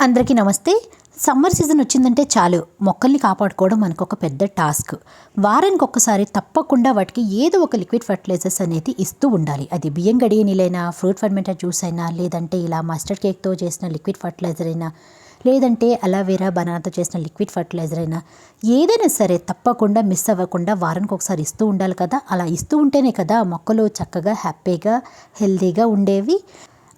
అందరికీ నమస్తే. Summer season వచ్చిందంటే చాలు. మొక్కల్ని కాపాడుకోవడం మనకు ఒక పెద్ద టాస్క్. వారానికి ఒక్కసారి తప్పకుండా వాటికి ఏదో ఒక లిక్విడ్ ఫర్టిలైజర్స్ అనేది ఇస్తూ ఉండాలి. అది బియ్యం గడియ నీళ్ళైనా ఫ్రూట్ ఫర్మెంటర్ జ్యూస్ అయినా లేదంటే ఇలా మస్టర్డ్ కేక్తో చేసిన లిక్విడ్ ఫర్టిలైజర్ అయినా లేదంటే అలోవెరా బనానాతో చేసిన లిక్విడ్ ఫర్టిలైజర్ అయినా ఏదైనా సరే తప్పకుండా మిస్ అవ్వకుండా వారానికి ఒకసారి ఇస్తూ ఉండాలి కదా. అలా ఇస్తూ ఉంటేనే కదా మొక్కలు చక్కగా హ్యాపీగా హెల్తీగా ఉండేవి.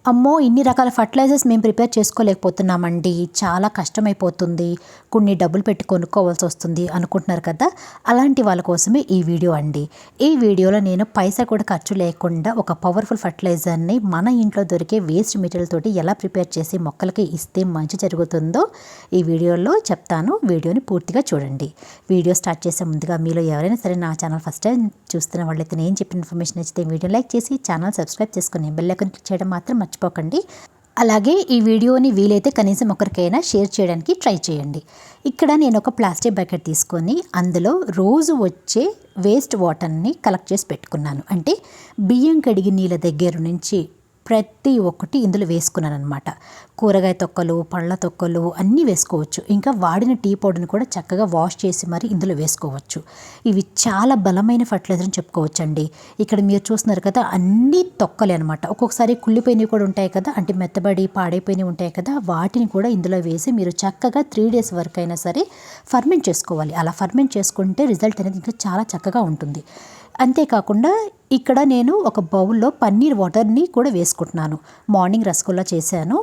అమ్మో ఇన్ని రకాల ఫర్టిలైజర్స్ మేము ప్రిపేర్ చేసుకోలేకపోతున్నామండి. చాలా కష్టమైపోతుంది. కొన్ని డబ్బులు పెట్టి కొనుక్కోవాల్సి వస్తుంది అనుకుంటున్నారు కదా? అలాంటి వాళ్ళ కోసమే ఈ వీడియో అండి. ఈ వీడియోలో నేను పైసా కూడా ఖర్చు లేకుండా ఒక పవర్ఫుల్ ఫర్టిలైజర్ని మన ఇంట్లో దొరికే వేస్ట్ మెటీరియల్ తోటి ఎలా ప్రిపేర్ చేసి మొక్కలకి ఇస్తే మంచి జరుగుతుందో ఈ వీడియోలో చెప్తాను. వీడియోని పూర్తిగా చూడండి. వీడియో స్టార్ట్ చేసే ముందుగా మీలో ఎవరైనా సరే నా ఛానల్ ఫస్ట్ టైం చూస్తున్న వాళ్ళైతే నేను చెప్పిన ఇన్ఫర్మేషన్ ఇస్తే వీడియో లైక్ చేసి ఛానల్ సబ్స్క్రైబ్ చేసుకుని బెల్ ఐకాన్ క్లిక్ చేయడం మాత్రం మర్చిపోకండి. అలాగే ఈ వీడియోని వీలైతే కనీసం ఒకరికైనా షేర్ చేయడానికి ట్రై చేయండి. ఇక్కడ నేను ఒక ప్లాస్టిక్ బకెట్ తీసుకొని అందులో రోజు వచ్చే వేస్ట్ వాటర్ని కలెక్ట్ చేసి పెట్టుకున్నాను. అంటే బియ్యం కడిగి నీళ్ళ దగ్గర నుంచి ప్రతి ఒక్కటి ఇందులో వేసుకున్నాను అనమాట కూరగాయ తొక్కలు పళ్ళ తొక్కలు అన్నీ వేసుకోవచ్చు. ఇంకా వాడిన టీ పౌడర్ని కూడా చక్కగా వాష్ చేసి మరి ఇందులో వేసుకోవచ్చు. ఇవి చాలా బలమైన ఫర్టిలైజర్ అని ఇక్కడ మీరు చూస్తున్నారు కదా అన్ని తొక్కలే అనమాట ఒక్కొక్కసారి కుళ్ళిపోయినవి కూడా ఉంటాయి కదా అంటే మెత్తబడి పాడైపోయినవి ఉంటాయి కదా వాటిని కూడా ఇందులో వేసి మీరు చక్కగా త్రీ డేస్ వరకు అయినా సరే ఫర్మెంట్ చేసుకోవాలి. అలా ఫర్మెంట్ చేసుకుంటే రిజల్ట్ అనేది ఇంకా చాలా చక్కగా ఉంటుంది. అంతేకాకుండా ఇక్కడ నేను ఒక బౌల్లో పన్నీర్ వాటర్ని కూడా వేసుకుంటున్నాను. మార్నింగ్ రసగుల్లా చేశాను.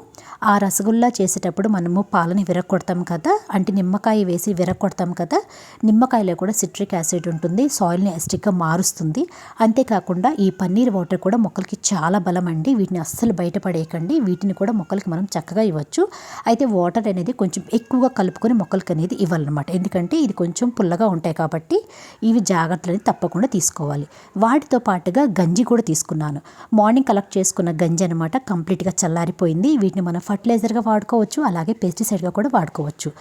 ఆ రసగుల్లా చేసేటప్పుడు మనము పాలని విరగొడతాం కదా అంటే నిమ్మకాయ వేసి విరగొడతాం కదా నిమ్మకాయలో కూడా సిట్రిక్ యాసిడ్ ఉంటుంది సాయిల్ని ఎస్టిక్గా మారుస్తుంది. అంతేకాకుండా ఈ పన్నీర్ వాటర్ కూడా మొక్కలకి చాలా బలం అండి వీటిని అస్సలు బయటపడేయకండి వీటిని కూడా మొక్కలకి మనం చక్కగా ఇవ్వచ్చు. అయితే వాటర్ అనేది కొంచెం ఎక్కువగా కలుపుకొని మొక్కలకి అనేది ఇవ్వాలన్నమాట. ఎందుకంటే ఇది కొంచెం పుల్లగా ఉంటాయి కాబట్టి ఇవి జాగ్రత్తలని తప్పకుండా తీసుకోవాలి. వాటితో పాటు పాటుగా గంజి కూడా తీసుకున్నాను. మార్నింగ్ కలెక్ట్ చేసుకున్న గంజి అనమాట కంప్లీట్గా చల్లారిపోయింది. వీటిని మనం ఫర్టిలైజర్గా వాడుకోవచ్చు అలాగే పెస్టిసైడ్గా కూడా వాడుకోవచ్చు.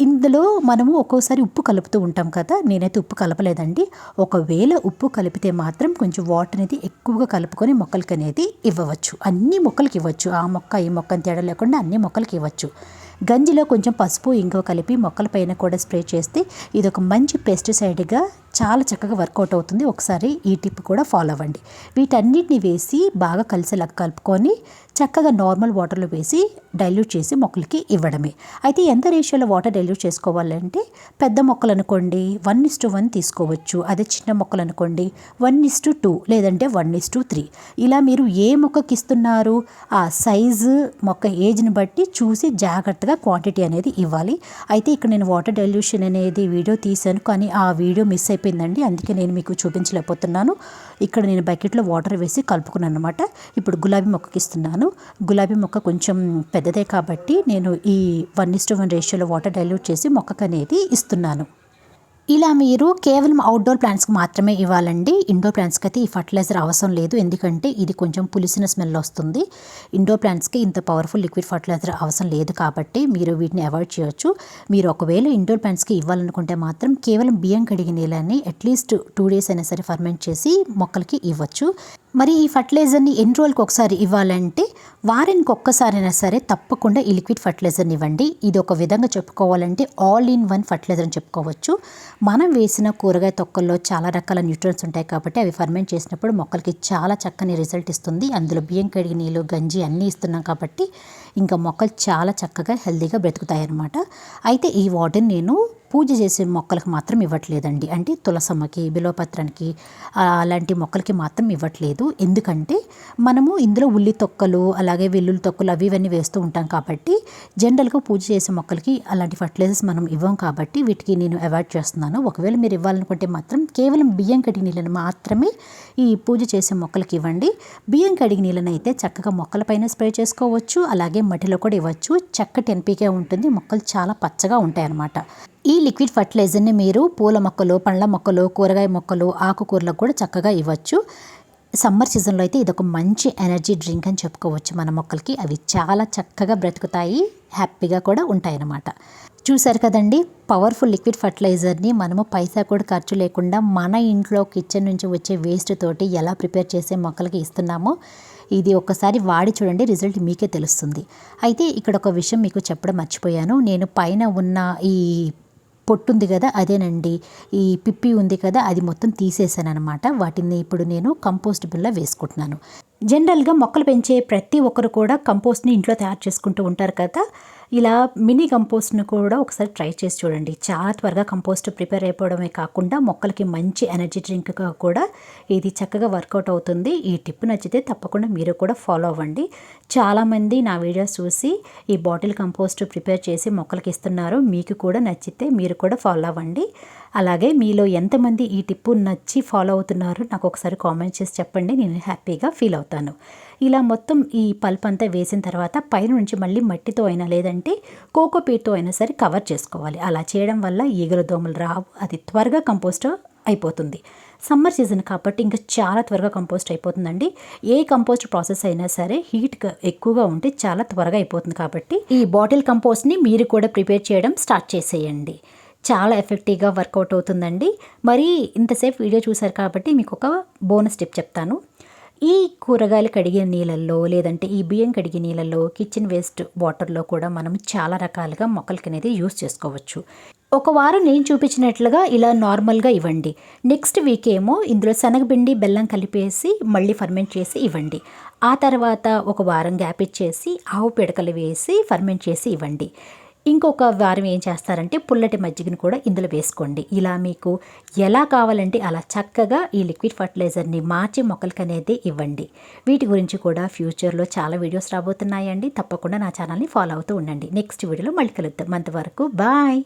ఇందులో మనము ఒక్కోసారి ఉప్పు కలుపుతూ ఉంటాం కదా నేనైతే ఉప్పు కలపలేదండి. ఒకవేళ ఉప్పు కలిపితే మాత్రం కొంచెం వాటర్ అనేది ఎక్కువగా కలుపుకొని మొక్కలకి అనేది ఇవ్వవచ్చు. అన్ని మొక్కలకి ఇవ్వచ్చు. ఆ మొక్క ఈ మొక్క తేడా లేకుండా అన్ని మొక్కలకి ఇవ్వచ్చు. గంజిలో కొంచెం పసుపు ఇంకో కలిపి మొక్కల పైన కూడా స్ప్రే చేస్తే ఇది ఒక మంచి పెస్టిసైడ్గా చాలా చక్కగా వర్కౌట్ అవుతుంది. ఒకసారి ఈ టిప్ కూడా ఫాలో అవ్వండి. వీటన్నిటిని వేసి బాగా కలిసేలా కలుపుకొని చక్కగా నార్మల్ వాటర్లో వేసి డైల్యూట్ చేసి మొక్కలకి ఇవ్వడమే. అయితే ఎంత రేషియోలో వాటర్ డైల్యూట్ చేసుకోవాలంటే పెద్ద మొక్కలు అనుకోండి వన్ ఇస్ టు వన్ తీసుకోవచ్చు. అదే చిన్న మొక్కలు అనుకోండి వన్ ఇస్ టు టూ లేదంటే వన్ ఇస్ టు త్రీ. ఇలా మీరు ఏ మొక్కకి ఇస్తున్నారు ఆ సైజు మొక్క ఏజ్ని బట్టి చూసి జాగ్రత్తగా క్వాంటిటీ అనేది ఇవ్వాలి. అయితే ఇక్కడ నేను వాటర్ డైల్యూషన్ అనేది వీడియో తీశాను. కానీ ఆ వీడియో మిస్ అయిపోయిందండి. అందుకే నేను మీకు చూపించలేకపోతున్నాను. ఇక్కడ నేను బకెట్లో వాటర్ వేసి కలుపుకున్నాను అనమాట ఇప్పుడు గులాబీ మొక్కకి ఇస్తున్నాను. గులాబీ మొక్క కొంచెం పెద్దదే కాబట్టి నేను ఈ వన్ ఇస్ టు వన్ రేషియోలో వాటర్ డైల్యూట్ చేసి మొక్కకు అనేది ఇస్తున్నాను. ఇలా మీరు కేవలం అవుట్డోర్ ప్లాంట్స్కి మాత్రమే ఇవ్వాలండి. ఇండోర్ ప్లాంట్స్కి అయితే ఈ ఫర్టిలైజర్ అవసరం లేదు. ఎందుకంటే ఇది కొంచెం పులిసిన స్మెల్ వస్తుంది. ఇండోర్ ప్లాంట్స్కి ఇంత పవర్ఫుల్ లిక్విడ్ ఫర్టిలైజర్ అవసరం లేదు కాబట్టి మీరు వీటిని అవాయిడ్ చేయొచ్చు. మీరు ఒకవేళ ఇండోర్ ప్లాంట్స్కి ఇవ్వాలనుకుంటే మాత్రం కేవలం బియ్యం కడిగిన నీళ్ళని అట్లీస్ట్ టూ డేస్ అయినా సరే ఫర్మెంట్ చేసి మొక్కలకి ఇవ్వచ్చు. మరి ఈ ఫర్టిలైజర్ని ఎన్ని రోజులకు ఒకసారి ఇవ్వాలంటే వారానికి ఒక్కసారైనా సరే తప్పకుండా ఈ లిక్విడ్ ఫర్టిలైజర్ని ఇవ్వండి. ఇది ఒక విధంగా చెప్పుకోవాలంటే ఆల్ ఇన్ వన్ ఫర్టిలైజర్ అని చెప్పుకోవచ్చు. మనం వేసిన కూరగాయ తొక్కల్లో చాలా రకాల న్యూట్రియన్స్ ఉంటాయి కాబట్టి అవి ఫర్మెంట్ చేసినప్పుడు మొక్కలకి చాలా చక్కని రిజల్ట్ ఇస్తుంది. అందులో బియ్యం కడిగి నీళ్ళు గంజి అన్నీ ఇస్తున్నాం కాబట్టి ఇంకా మొక్కలు చాలా చక్కగా హెల్తీగా బ్రతుకుతాయి అన్నమాట అయితే ఈ వాటర్ని నేను పూజ చేసే మొక్కలకు మాత్రం ఇవ్వట్లేదండి. అంటే తులసమ్మకి బిలోపత్రానికి అలాంటి మొక్కలకి మాత్రం ఇవ్వట్లేదు. ఎందుకంటే మనము ఇందులో ఉల్లి తొక్కలు అలాగే వెల్లుల్లి తొక్కలు అవి ఇవన్నీ వేస్తూ ఉంటాం కాబట్టి జనరల్గా పూజ చేసే మొక్కలకి అలాంటి ఫర్టిలైజర్స్ మనం ఇవ్వం కాబట్టి వీటికి నేను అవాయిడ్ చేస్తున్నాను. ఒకవేళ మీరు ఇవ్వాలనుకుంటే మాత్రం కేవలం బియ్యం కడిగి నీళ్ళని మాత్రమే ఈ పూజ చేసే మొక్కలకి ఇవ్వండి. బియ్యం కడిగి నీళ్ళని అయితే చక్కగా మొక్కలపైన స్ప్రే చేసుకోవచ్చు. అలాగే మట్టిలో కూడా ఇవ్వచ్చు. చక్కటి ఎన్పికే ఉంటుంది. మొక్కలు చాలా పచ్చగా ఉంటాయి అన్నమాట ఈ లిక్విడ్ ఫర్టిలైజర్ని మీరు పూల మొక్కలు పండ్ల మొక్కలు కూరగాయ మొక్కలు ఆకుకూరలకు కూడా చక్కగా ఇవ్వచ్చు. సమ్మర్ సీజన్లో అయితే ఇదొక మంచి ఎనర్జీ డ్రింక్ అని చెప్పుకోవచ్చు మన మొక్కలకి. అవి చాలా చక్కగా బ్రతుకుతాయి హ్యాపీగా కూడా ఉంటాయన్నమాట. చూసారు కదండి పవర్ఫుల్ లిక్విడ్ ఫర్టిలైజర్ని మనము పైసా కూడా ఖర్చు లేకుండా మన ఇంట్లో కిచెన్ నుంచి వచ్చే వేస్ట్ తోటి ఎలా ప్రిపేర్ చేసే మొక్కలకి ఇస్తున్నామో ఇది ఒక్కసారి వాడి చూడండి రిజల్ట్ మీకే తెలుస్తుంది. అయితే ఇక్కడ ఒక విషయం మీకు చెప్పడం మర్చిపోయాను. నేను పైన ఉన్న ఈ పొట్టు ఉంది కదా అదేనండి. ఈ పిప్పి ఉంది కదా అది మొత్తం తీసేసాను అనమాట వాటిని ఇప్పుడు నేను కంపోస్ట్ బిల్లా వేసుకుంటున్నాను. జనరల్గా మొక్కలు పెంచే ప్రతి ఒక్కరు కూడా కంపోస్ట్ని ఇంట్లో తయారు చేసుకుంటూ ఉంటారు కదా ఇలా మినీ కంపోస్ట్ను కూడా ఒకసారి ట్రై చేసి చూడండి. చాలా త్వరగా కంపోస్ట్ ప్రిపేర్ అయిపోవడమే కాకుండా మొక్కలకి మంచి ఎనర్జీ డ్రింక్గా కూడా ఇది చక్కగా వర్కౌట్ అవుతుంది. ఈ టిప్ నచ్చితే తప్పకుండా మీరు కూడా ఫాలో అవ్వండి. చాలామంది నా వీడియోస్ చూసి ఈ బాటిల్ కంపోస్ట్ ప్రిపేర్ చేసి మొక్కలకి ఇస్తున్నారు. మీకు కూడా నచ్చితే మీరు కూడా ఫాలో అవ్వండి. అలాగే మీలో ఎంతమంది ఈ టిప్పు నచ్చి ఫాలో అవుతున్నారో నాకు ఒకసారి కామెంట్ చేసి చెప్పండి. నేను హ్యాపీగా ఫీల్ అవుతాను. ఇలా మొత్తం ఈ పల్ప్ అంతా వేసిన తర్వాత పైన నుంచి మళ్ళీ మట్టితో అయినా లేదంటే కోకోపీట్తో అయినా సరే కవర్ చేసుకోవాలి. అలా చేయడం వల్ల ఈగల దోమలు రావు. అది త్వరగా కంపోస్ట్ అయిపోతుంది. సమ్మర్ సీజన్ కాబట్టి ఇంకా చాలా త్వరగా కంపోస్ట్ అయిపోతుందండి. ఏ కంపోస్ట్ ప్రాసెస్ అయినా సరే హీట్ ఎక్కువగా ఉంటే చాలా త్వరగా అయిపోతుంది కాబట్టి ఈ బాటిల్ కంపోస్ట్ని మీరు కూడా ప్రిపేర్ చేయడం స్టార్ట్ చేసేయండి. చాలా ఎఫెక్టివ్గా వర్కౌట్ అవుతుందండి. మరి ఇంతసేపు వీడియో చూశారు కాబట్టి మీకు ఒక బోనస్ టిప్ చెప్తాను. ఈ కూరగాయలు కడిగే నీళ్ళల్లో లేదంటే ఈ బియ్యం కడిగే నీళ్ళల్లో కిచెన్ వేస్ట్ వాటర్లో కూడా మనం చాలా రకాలుగా మొక్కలకి అనేది యూస్ చేసుకోవచ్చు. ఒక వారం నేను చూపించినట్లుగా ఇలా నార్మల్గా ఇవ్వండి. నెక్స్ట్ వీక్ ఏమో ఇందులో శనగపిండి బెల్లం కలిపేసి మళ్ళీ ఫర్మెంట్ చేసి ఇవ్వండి. ఆ తర్వాత ఒక వారం గ్యాప్ ఇచ్చేసి ఆవు పిడకలు వేసి ఫర్మెంట్ చేసి ఇవ్వండి. ఇంకొక వారం ఏం చేస్తారంటే పుల్లటి మజ్జిగను కూడా ఇందులో వేసుకోండి. ఇలా మీకు ఎలా కావాలంటే అలా చక్కగా ఈ లిక్విడ్ ఫర్టిలైజర్ని మార్చి మొక్కలకి అనేది ఇవ్వండి. వీటి గురించి కూడా ఫ్యూచర్లో చాలా వీడియోస్ రాబోతున్నాయండి. తప్పకుండా నా ఛానల్ని ఫాలో అవుతూ ఉండండి. నెక్స్ట్ వీడియోలో మళ్ళీ కలుద్దాం. అంతవరకు బాయ్!